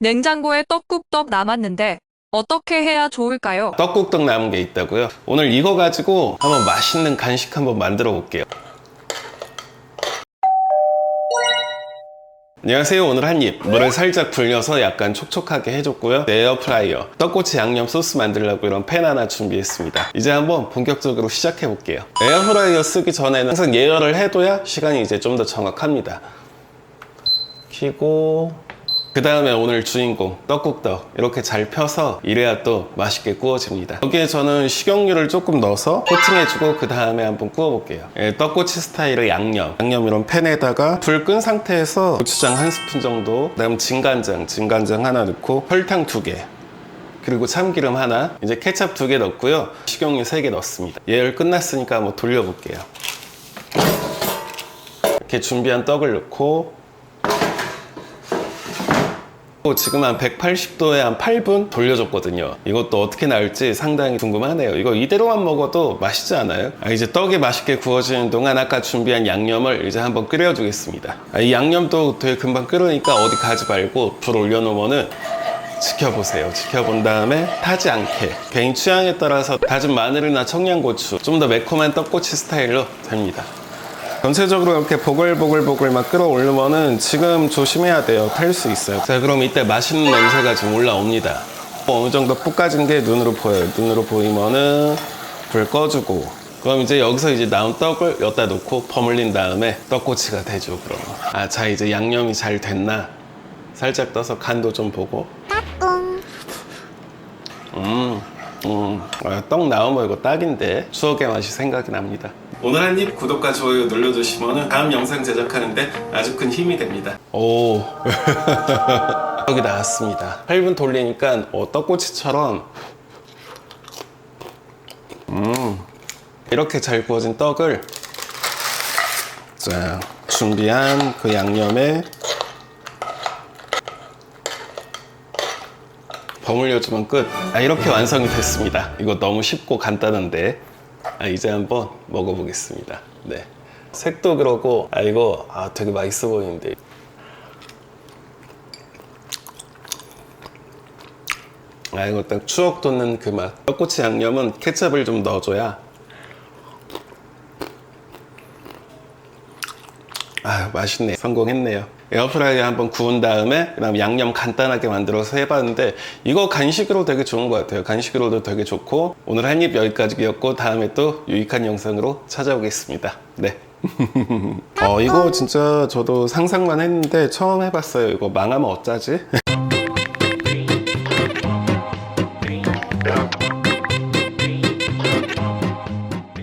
냉장고에 떡국떡 남았는데 어떻게 해야 좋을까요? 떡국떡 남은 게 있다고요? 오늘 이거 가지고 한번 맛있는 간식 한번 만들어 볼게요. 안녕하세요. 오늘 한 입. 물을 살짝 불려서 약간 촉촉하게 해줬고요. 에어프라이어. 떡꼬치 양념 소스 만들려고 이런 팬 하나 준비했습니다. 이제 한번 본격적으로 시작해 볼게요. 에어프라이어 쓰기 전에는 항상 예열을 해둬야 시간이 이제 좀 더 정확합니다. 키고 그 다음에 오늘 주인공 떡국떡 이렇게 잘 펴서 이래야 또 맛있게 구워집니다. 여기에 저는 식용유를 조금 넣어서 코팅해주고 그 다음에 한번 구워볼게요. 예, 떡꼬치 스타일의 양념. 양념 이런 팬에다가 불 끈 상태에서 고추장 한 스푼 정도 그 다음 진간장 진간장 하나 넣고 설탕 두개 그리고 참기름 하나 이제 케찹 두 개 넣고요. 식용유 세 개 넣습니다. 예열 끝났으니까 한번 돌려볼게요. 이렇게 준비한 떡을 넣고 지금 한 180도에 한 8분 돌려줬거든요. 이것도 어떻게 나올지 상당히 궁금하네요. 이거 이대로만 먹어도 맛있지 않아요? 아, 이제 떡이 맛있게 구워지는 동안 아까 준비한 양념을 이제 한번 끓여주겠습니다. 아, 이 양념도 되게 금방 끓으니까 어디 가지 말고 불 올려놓으면은 지켜보세요. 지켜본 다음에 타지 않게 개인 취향에 따라서 다진 마늘이나 청양고추 좀 더 매콤한 떡꼬치 스타일로 됩니다. 전체적으로 이렇게 보글보글보글 막 끌어올리면은 지금 조심해야 돼요. 탈 수 있어요. 자, 그럼 이때 맛있는 냄새가 지금 올라옵니다. 어느 정도 볶아진 게 눈으로 보여요. 눈으로 보이면은 불 꺼주고. 그럼 이제 여기서 이제 나온 떡을 여기다 놓고 버물린 다음에 떡꼬치가 되죠, 그럼. 아, 자, 이제 양념이 잘 됐나? 살짝 떠서 간도 좀 보고. 음, 음, 아, 떡 나오면 이거 딱인데 추억의 맛이 생각이 납니다. 오늘 한 입 구독과 좋아요 눌러주시면 다음 영상 제작하는데 아주 큰 힘이 됩니다. 오, 떡이 나왔습니다. 8분 돌리니까 어, 떡꼬치처럼 음, 이렇게 잘 구워진 떡을 자 준비한 그 양념에 버무려주면 끝. 아, 이렇게 완성이 됐습니다. 이거 너무 쉽고 간단한데. 아, 이제 한번 먹어보겠습니다. 네. 색도 그러고, 아, 이거, 아, 되게 맛있어 보이는데. 아, 이거 딱 추억 돋는 그 맛. 떡꼬치 양념은 케첩을 좀 넣어줘야. 아, 맛있네. 성공했네요. 에어프라이어 한번 구운 다음에 그다음 양념 간단하게 만들어서 해봤는데 이거 간식으로 되게 좋은 것 같아요. 간식으로도 되게 좋고 오늘 한 입 여기까지였고 다음에 또 유익한 영상으로 찾아오겠습니다. 네. 어 이거 진짜 저도 상상만 했는데 처음 해봤어요. 이거 망하면 어쩌지?